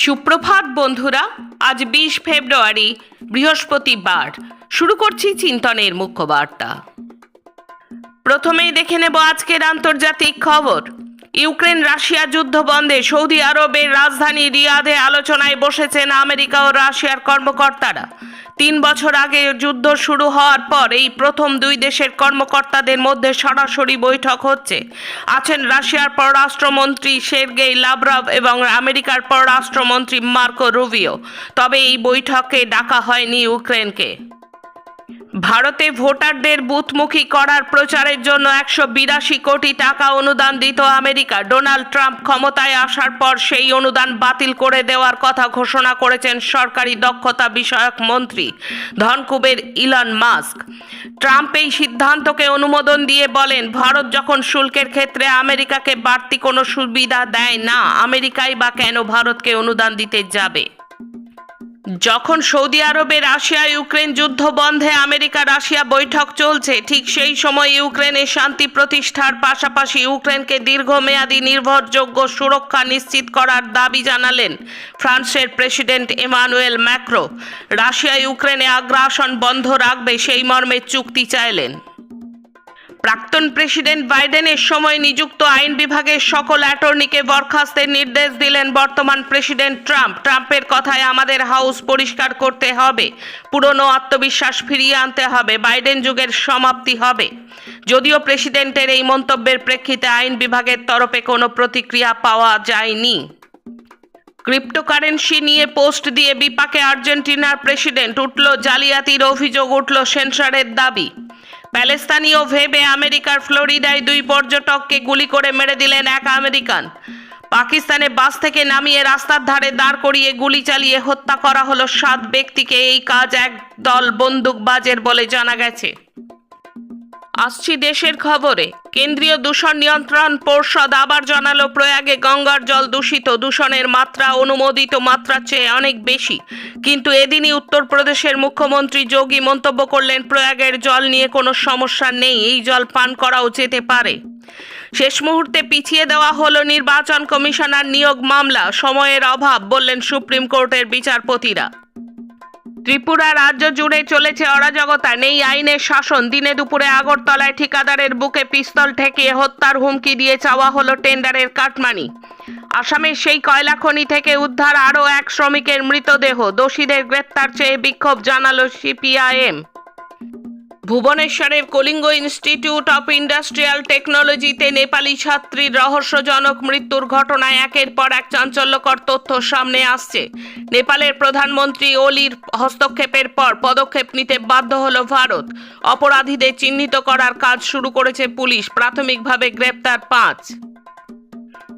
সুপ্রভাত বন্ধুরা, আজ বিশ ফেব্রুয়ারি, বৃহস্পতিবার। শুরু করছি চিন্তনের মুখ্য বার্তা প্রথমেই দেখে নেব আজকের আন্তর্জাতিক খবর। ইউক্রেন রাশিয়া যুদ্ধ বন্ধে সৌদি আরবের রাজধানী রিয়াদে আলোচনায় বসেছেন আমেরিকা ও রাশিয়ার কর্মকর্তারা। তিন বছর আগে যুদ্ধ শুরু হওয়ার পর এই প্রথম দুই দেশের কর্মকর্তাদের মধ্যে সরাসরি বৈঠক হচ্ছে। আছেন রাশিয়ার পররাষ্ট্রমন্ত্রী সের্গেই লাভরভ এবং আমেরিকার পররাষ্ট্রমন্ত্রী মার্কো রুবিও। তবে এই বৈঠকে ডাকা হয়নি ইউক্রেনকে। ভারতে ভোটারদের বুথমুখী করার প্রচারের জন্য একশো বিরাশি কোটি টাকা অনুদান দিত আমেরিকা। ডোনাল্ড ট্রাম্প ক্ষমতায় আসার পর সেই অনুদান বাতিল করে দেওয়ার কথা ঘোষণা করেছেন সরকারি দক্ষতা বিষয়ক মন্ত্রী ধনকুবের ইলন মাস্ক। ট্রাম্প এই সিদ্ধান্তকে অনুমোদন দিয়ে বলেন, ভারত যখন শুল্কের ক্ষেত্রে আমেরিকাকে বাড়তি কোনো সুবিধা দেয় না, আমেরিকাই বা কেন ভারতকে অনুদান দিতে যাবে? যখন সৌদি আরবে রাশিয়া ইউক্রেন যুদ্ধ বন্ধে আমেরিকা রাশিয়া বৈঠক চলছে, ঠিক সেই সময় ইউক্রেনে শান্তি প্রতিষ্ঠার পাশাপাশি ইউক্রেনকে দীর্ঘমেয়াদী নির্ভরযোগ্য সুরক্ষা নিশ্চিত করার দাবি জানালেন ফ্রান্সের প্রেসিডেন্ট এমানুয়েল ম্যাক্রো। রাশিয়া ইউক্রেনে আগ্রাসন বন্ধ রাখবে সেই মর্মে চুক্তি চাইলেন। প্রাক্তন প্রেসিডেন্ট বাইডেনের সময় নিযুক্ত আইন বিভাগের সকল অ্যাটর্নিকে বরখাস্তের নির্দেশ দিলেন বর্তমান প্রেসিডেন্ট ট্রাম্প। ট্রাম্পের কথায় আমাদের হাউস পরিষ্কার করতে হবে। পুরনো আত্মবিশ্বাস ফিরিয়ে আনতে হবে। বাইডেন যুগের সমাপ্তি হবে। যদিও প্রেসিডেন্টের এই মন্তব্যের প্রেক্ষিতে আইন বিভাগের তরফে কোনো প্রতিক্রিয়া পাওয়া যায়নি। ক্রিপ্টোকারেন্সি নিয়ে পোস্ট দিয়ে বিপাকে আর্জেন্টিনার প্রেসিডেন্ট উঠল জালিয়াতির অভিযোগ, উঠল সেন্সারের দাবি। প্যালেস্তানীয় ভেবে আমেরিকার ফ্লোরিডায় দুই পর্যটককে গুলি করে মেরে দিলেন এক আমেরিকান। পাকিস্তানে বাস থেকে নামিয়ে রাস্তার ধারে দাঁড় করিয়ে গুলি চালিয়ে হত্যা করা হলো সাত ব্যক্তিকে। এই কাজ এক দল বন্দুকবাজের বলে জানা গেছে। আসছি দেশের খবরে। কেন্দ্রীয় দূষণ নিয়ন্ত্রণ পর্ষদ আবার জানালো, প্রয়াগে গঙ্গার জল দূষিত, দূষণের মাত্রা অনুমোদিত মাত্রার চেয়ে অনেক বেশি। কিন্তু এদিনই উত্তরপ্রদেশের মুখ্যমন্ত্রী যোগী মন্তব্য করলেন, প্রয়াগের জল নিয়ে কোনো সমস্যা নেই, এই জল পান করাও যেতে পারে। শেষ মুহূর্তে পিছিয়ে দেওয়া হলো নির্বাচন কমিশনার নিয়োগ মামলা, সময়ের অভাব বললেন সুপ্রিম কোর্টের বিচারপতিরা। ত্রিপুরা রাজ্য জুড়ে চলেছে অরাজকতা। নেই আইনের শাসন। দিনে দুপুরে আগরতলায় ঠিকাদারের বুকে পিস্তল ঠেকিয়ে হত্যার হুমকি দিয়ে চাওয়া হলো টেন্ডারের কাটমানি। আসামের সেই কয়লা খনি থেকে উদ্ধার আরও এক শ্রমিকের মৃতদেহ। দোষীদের গ্রেপ্তার চেয়ে বিক্ষোভ জানালো সিপিআইএম। ভুবনেশ্বরের কলিঙ্গ ইনস্টিটিউট অফ ইন্ডাস্ট্রিয়াল টেকনোলজিতে নেপালি ছাত্রীর রহস্যজনক মৃত্যুর ঘটনায় একের পর এক চাঞ্চল্যকর তথ্য সামনে আসছে। নেপালের প্রধানমন্ত্রী ওলির হস্তক্ষেপের পর পদক্ষেপ নিতে বাধ্য হল ভারত। অপরাধীদের চিহ্নিত করার কাজ শুরু করেছে পুলিশ, প্রাথমিকভাবে গ্রেপ্তার পাঁচ।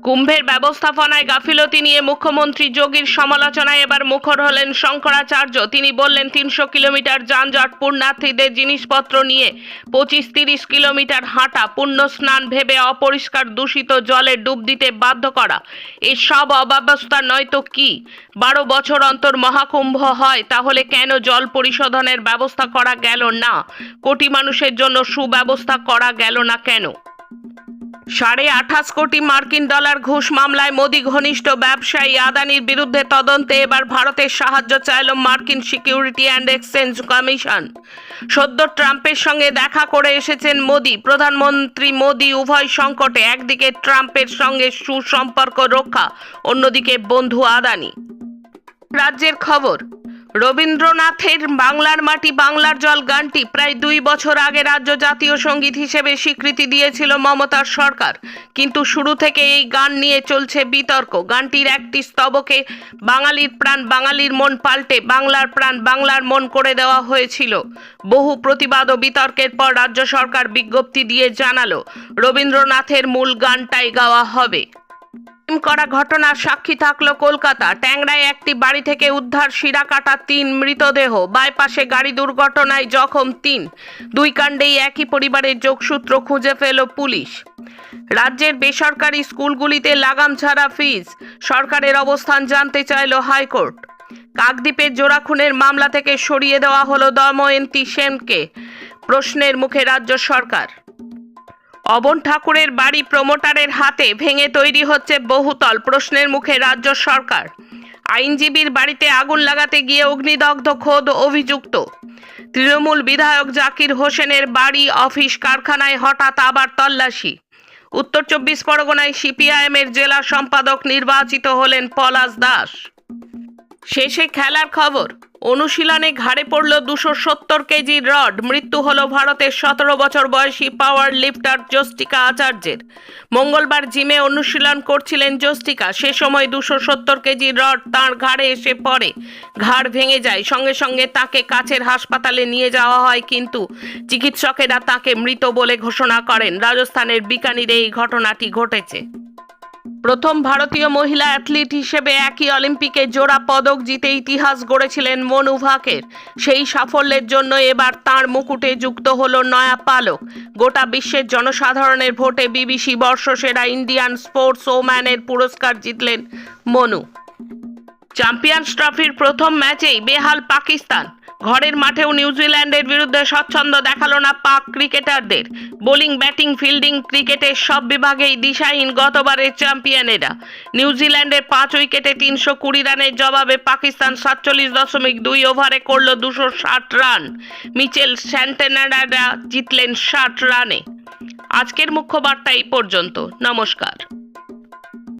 কুম্ভের ব্যবস্থাপনায় গাফিলতি নিয়ে মুখ্যমন্ত্রী যোগীর সমালোচনায় এবার মুখর হলেন শঙ্করাচার্য। তিনি বললেন, তিনশো কিলোমিটার যানজট, পুণ্যার্থীদের জিনিসপত্র নিয়ে পঁচিশ তিরিশ কিলোমিটার হাঁটা পুণ্য স্নান ভেবে অপরিষ্কার দূষিত জলে ডুব দিতে বাধ্য করা। এই সব অব্যবস্থা নয়তো কি? বারো বছর অন্তর মহাকুম্ভ হয়, তাহলে কেন জল পরিশোধনের ব্যবস্থা করা গেল না? কোটি মানুষের জন্য সুব্যবস্থা করা গেল না কেন? সাড়ে আঠাশ কোটি মার্কিন ডলার ঘুষ মামলায় মোদি ঘনিষ্ঠ ব্যবসায়ী আদানির বিরুদ্ধে তদন্তে এবার ভারতের সাহায্য চাইল মার্কিন সিকিউরিটি অ্যান্ড এক্সচেঞ্জ কমিশন। সদ্য ট্রাম্পের সঙ্গে দেখা করে এসেছেন মোদি। প্রধানমন্ত্রী মোদি উভয় সংকটে, একদিকে ট্রাম্পের সঙ্গে সুসম্পর্ক রক্ষা, অন্যদিকে বন্ধু আদানি। রাজ্যের খবর রবীন্দ্রনাথের বাংলার মাটি, বাংলার জল গানটি প্রায় দুই বছর আগে রাজ্য জাতীয় সংগীত হিসেবে স্বীকৃতি দিয়েছিল মমতার সরকার। কিন্তু শুরু থেকে এই গান নিয়ে চলছে বিতর্ক। গানটির একটি স্তবকে বাঙালির প্রাণ, বাঙালির মন পাল্টে বাংলার প্রাণ, বাংলার মন করে দেওয়া হয়েছিল। বহু প্রতিবাদ ও বিতর্কের পর রাজ্য সরকার বিজ্ঞপ্তি দিয়ে জানালো, রবীন্দ্রনাথের মূল গানটাই গাওয়া হবে। করা ঘটনার সাক্ষী থাকল কলকাতা। ট্যাংরায় একটি বাড়ি থেকে উদ্ধার, শিরা কাটা তিন মৃতদেহ। বাইপাসে গাড়ি দুর্ঘটনায় জখম তিন। দুই কাণ্ডেই একই পরিবারের যোগসূত্র খুঁজে ফেল পুলিশ। রাজ্যের বেসরকারি স্কুলগুলিতে লাগাম ছাড়া ফিজ। সরকারের অবস্থান জানতে চাইল হাইকোর্ট। কাকদ্বীপের জোড়া খুনের মামলা থেকে সরিয়ে দেওয়া হলো দময়ন্তী সেনকে। প্রশ্নের মুখে রাজ্য সরকার। অবন ঠাকুরের বাড়ি প্রমোটারের হাতে ভেঙে তৈরি হচ্ছে বহুতল, প্রশ্নের মুখে রাজ্য সরকার। আইনজীবীর বাড়িতে আগুন লাগাতে গিয়ে অগ্নিদগ্ধ, খোদ অভিযুক্ত। তৃণমূল বিধায়ক জাকির হোসেনের বাড়ি, অফিস, কারখানায় হঠাৎ আবার তল্লাশি। উত্তর চব্বিশ পরগনায় সিপিআইএমের জেলা সম্পাদক নির্বাচিত হলেন পলাশ দাস। শেষে খেলার খবর। অনুশীলনে ঘাড়ে পড়ল দুশো সত্তর কেজি রড। মৃত্যু হল ভারতের সতেরো বছর বয়সী পাওয়ার লিফটার জস্টিকা আচার্যের। মঙ্গলবার জিমে অনুশীলন করছিলেন জস্টিকা। সে সময় দুশো সত্তর কেজি রড তাঁর ঘাড়ে এসে পড়ে। ঘাড় ভেঙে যায়। সঙ্গে সঙ্গে তাকে কাছের হাসপাতালে নিয়ে যাওয়া হয়, কিন্তু চিকিৎসকেরা তাকে মৃত বলে ঘোষণা করেন। রাজস্থানের বিকানিরে এই ঘটনাটি ঘটেছে। প্রথম ভারতীয় মহিলা অ্যাথলিট হিসেবে একই অলিম্পিকে জোড়া পদক জিতে ইতিহাস গড়েছিলেন মনু ভাকের। সেই সাফল্যের জন্য এবার তার মুকুটে যুক্ত হলো নয়া পালক। গোটা বিশ্বের জনসাধারণের ভোটে বিবিসি বর্ষসেরা ইন্ডিয়ান স্পোর্টস ওম্যানের পুরস্কার জিতলেন মনু। চ্যাম্পিয়ন্স ট্রফির প্রথম ম্যাচেই বেহাল পাকিস্তান। ঘরের মাঠেও নিউজিল্যান্ডের বিরুদ্ধে স্বচ্ছন্দ দেখাল না পাক ক্রিকেটারদের। বোলিং, ব্যাটিং, ফিল্ডিং ক্রিকেটের সব বিভাগেই দিশাহীন গতবারের চ্যাম্পিয়নেরা। নিউজিল্যান্ডের পাঁচ উইকেটে তিনশো কুড়ি রানের জবাবে পাকিস্তান সাতচল্লিশ দশমিক দুই ওভারে করল দুশো ষাট রান। মিচেল স্যান্টেনারা জিতলেন ষাট রানে। আজকের মুখ্য বার্তা এই পর্যন্ত। নমস্কার।